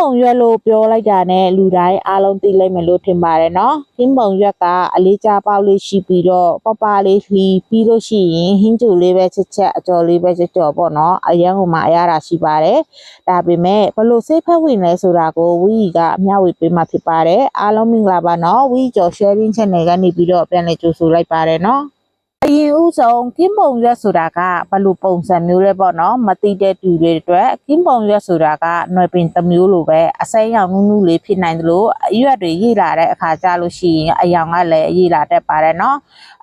ပုံရွက်လို့ပြောလိုက်တာနဲ့လူတိုင်းအားလုံးသိလိမ့်မယ်လို့ထင်ပါတယ်နော်ကင်းပုံရွက်ကအလေးချပေါက်လေးရှိပြီးတော့ပပလေးလှီးပြီးလို့ရှိရင်ဟင်းကျူလေးပဲချက်ချက်အကျော်လေးပဲချက်ကြော်ပေါ့နော်အရန်ဟိုမှာအရတာရှိပါတယ်ဒါပေမဲ့ဘလို့စိတ်ဖက်ဝင်လဲဆိုတာကိုဝီကအမျှဝေပေးမှဖြစ်ပါတယ်အားလုံးမင်္ဂလာပါနော်ဝီကျော် sharing channel ကနေပြီးတော့ပြန်လည်ကြိုဆိုလိုက်ပါတယ်နော်အ ရင်ဦးဆုံးကင်းပုံရွက်ဆိုတာကဘယ်လိုပုံစံမျိုးလဲပေါ့နော်မတိတဲ့တူတွေအတွက်ကင်းပုံရွက်ဆိုတာကຫນွယ်ပင်တစ်မျိုးလိုပဲအစိမ်းရောင်နုနုလေးဖြစ်နိုင်တယ်လို့အရွက်တွေရေးလာတဲ့အခါကျလို့ရှိရင်အယောင်ကလည်းရေးလာတတ်ပါတယ်နော်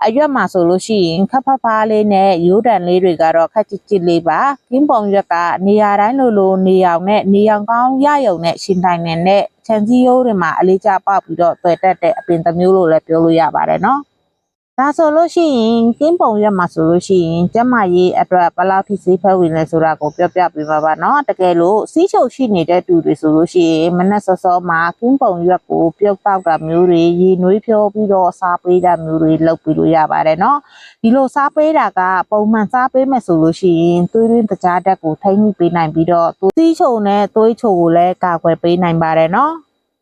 အရွက်မှာဆိုလို့ရှိရင်ခပ်ဖဖားလေးနဲ့ရိုးတန်လေးတွေကတော့ခက်ချစ်ချစ်လေးပါကင်းပုံရွက်ကနေရာတိုင်းလိုလိုနေအောင်နဲ့နေအောင်ကောင်းရယုံနဲ့ရှင်တိုင်းနဲ့ချန်စီယိုးတွေမှာအလေးကျပေါက်ပြီးတော့တွေ့တတ်တဲ့အပင်တစ်မျိုးလို့လည်းပြောလို့ရပါတယ်နော် ဒါဆိုလို့ရှိရင်ကင်းပုံရက်မှာဆိုလို့ရှိရင်ကျမရေးအတွက်ဘယ်လောက်ထိစေးဖက်ဝင်လဲဆိုတာကိုပြောပြပေးပါပါเนาะတကယ်လို့စီးချုပ်ရှိနေတဲ့တူတွေဆိုလို့ရှိရင်မနက်စောစောမှာကင်းပုံရက်ကိုပြုတ်တောက်တာမျိုးတွေရေနွေးဖြောပြီးတော့စားပေးတာမျိုးတွေလုပ်ပြီးလို့ရပါတယ်เนาะဒီလိုစားပေးတာကပုံမှန်စားပေးမယ်ဆိုလို့ရှိရင်သွေးရင်းတကြားတက်ကိုထိမ့်မိပေးနိုင်ပြီးတော့သူစီးချုပ်နဲ့သွေးချုပ်ကိုလည်းကာကွယ်ပေးနိုင်ပါတယ်เนาะ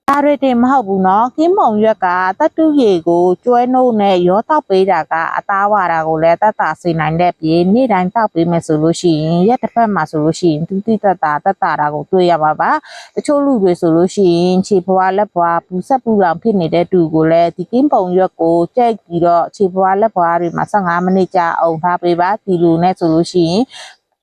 ဒါတွေတင်မဟုတ်ဘူးနော်ကင်းမုံရွက်ကတတူရီကိုကျွဲနှုတ်နဲ့ရောတောက်ပေးတာကအသားဝါတာကိုလည်းတတ်တာစေနိုင်တဲ့ပြေနေ့တိုင်းတောက်ပေးမယ်ဆိုလို့ရှိရင်ရက်တစ်ဖက်မှာဆိုလို့ရှိရင်တူတိတတ်တာတတ်တာတာကိုတွေ့ရမှာပါတချို့လူတွေဆိုလို့ရှိရင်ခြေဖွားလက်ဖွားပူဆက်ပူလောင်ဖြစ်နေတဲ့တူကိုလည်းဒီကင်းပုံရွက်ကိုကြိုက်ပြီးတော့ခြေဖွားလက်ဖွားတွေမှာ15မိနစ်ကြာအုံထားပေးပါဒီလိုနဲ့ဆိုလို့ရှိရင်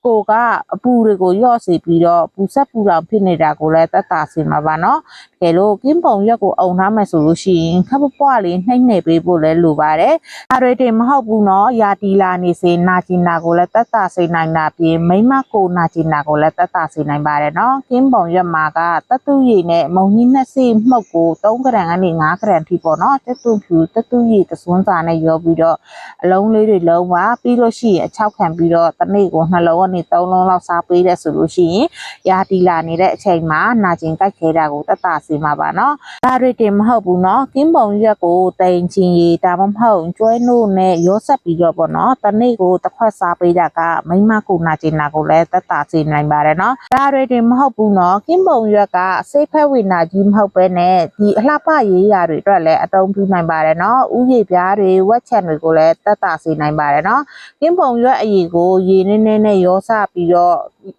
ကိုကအပူတွေကိုရော့စေပြီးတော့ပူဆက်ပူလောင်ဖြစ်နေတာကိုလည်းသက်သာစေမှာပါနော်တကယ်လို့ကင်းပုံရွက်ကိုအုံထားမယ်ဆိုလို့ရှိရင်ခပ်ပွပွားလေးနှိမ့်နေပေးဖို့လည်းလိုပါတယ်အားရတဲ့မဟုတ်ဘူးနော်ယာတီလာနေစေနာကျင်နာကိုလည်းသက်သာစေနိုင်တာပြင်မိမကိုနာကျင်နာကိုလည်းသက်သာစေနိုင်ပါတယ်နော်ကင်းပုံရွက်မှာကတတူရည်နဲ့မုံကြီးနှစ်စီမှုတ်ကို3ဂရမ်ကနေ5ဂရမ်ထိပေါ့နော်တတူဖြူတတူရည်တစွန်းစာနဲ့ရောပြီးတော့အလုံးလေးတွေလုံးပါပြီးလို့ရှိရင်အချောက်ခံပြီးတော့တစ်နေ့ကိုနှလုံးကကနေ3လုံးလောက်စားပေးတဲ့ဆိုလို့ရှိရင်ရာတီလာနေတဲ့အချိန်မှာနာကျင်ကြိုက်ခဲတာကိုတက်တာစေမှာပါနော်။ဒါတွေတင်မဟုတ်ဘူးနော်။ကင်းပုံရက်ကိုတိန်ချင်ရဒါမှမဟုတ်ကျွဲနို့နဲ့ရောဆက်ပြီးတော့ပေါ့နော်။တနေ့ကိုတစ်ခွက်စားပေးတာကမိမကိုနာကျင်တာကိုလည်းတက်တာစေနိုင်ပါတယ်နော်။ဒါတွေတင်မဟုတ်ဘူးနော်။ကင်းပုံရက်ကအစိတ်ဖက်ဝိနာကြီးမဟုတ်ပဲနဲ့ဒီအလှပရေးရာတွေအတွက်လည်းအသုံးပြုနိုင်ပါတယ်နော်။ဥရေပြားတွေဝက်ချက်တွေကိုလည်းတက်တာစေနိုင်ပါတယ်နော်။ကင်းပုံရက်အရေကိုရေနည်းနည်းနဲ့ရောစပြီးတော့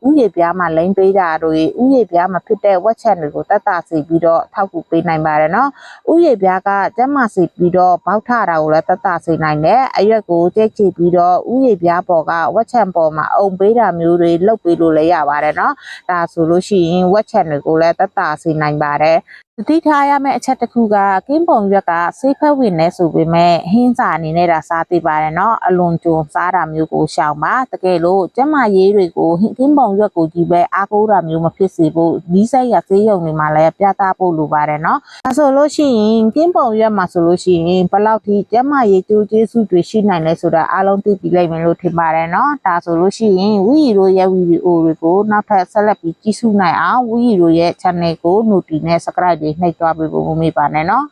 ဥယေပြားမှာလိမ့်ပေးတာတို့ဥယေပြားမှာဖြစ်တဲ့ဝက်ချက်တွေကိုတက်တာစီပြီးတော့ထောက်ကူပေးနိုင်ပါတယ်နော်ဥယေပြားကကျက်မစီပြီးတော့ဘောက်ထတာကိုလည်းတက်တာစီနိုင်တယ်အရွက်ကိုကြိတ်ချပြီးတော့ဥယေပြားပေါ်ကဝက်ချက်ပေါ်မှာအုံပေးတာမျိုးတွေလုပ်ပေးလို့လည်းရပါတယ်နော်ဒါဆိုလို့ရှိရင်ဝက်ချက်တွေကိုလည်းတက်တာစီနိုင်ပါတယ် သတိထားရမယ့်အချက်တစ်ခုကကင်းပုံရွက်ကဆေးဖက်ဝင်နေဆိုပေမဲ့ဟင်းစာအနေနဲ့ဒါစားသိပါတယ်နော်အလွန်ကြုံစားတာမျိုးကိုရှောင်ပါတကယ်လို့ကျမရေးတွေကိုကင်းပုံရွက်ကိုကြီးပဲအားကိုးတာမျိုးမဖြစ်စေဖို့နီးစပ်ရဆေးရုံတွေမှာလည်းပြသဖို့လိုပါတယ်နော်ဒါဆိုလို့ရှိရင်ကင်းပုံရွက်မှာဆိုလို့ရှိရင်ဘလောက်ထိကျမရေးကျိုးကျေးဇူးတွေရှိနိုင်လဲဆိုတာအားလုံးသိပြီးလိုက်မယ်လို့ထင်ပါတယ်နော်ဒါဆိုလို့ရှိရင်ဝီရိုရဲ့ဗီဒီယိုတွေကိုနောက်ထပ်ဆက်လက်ပြီးကြည့်ရှုနိုင်အောင်ဝီရိုရဲ့ channel ကို notification နဲ့ subscribe ပြီးနှိပ်သွားပြီးကိုမမီပါနဲ့နော်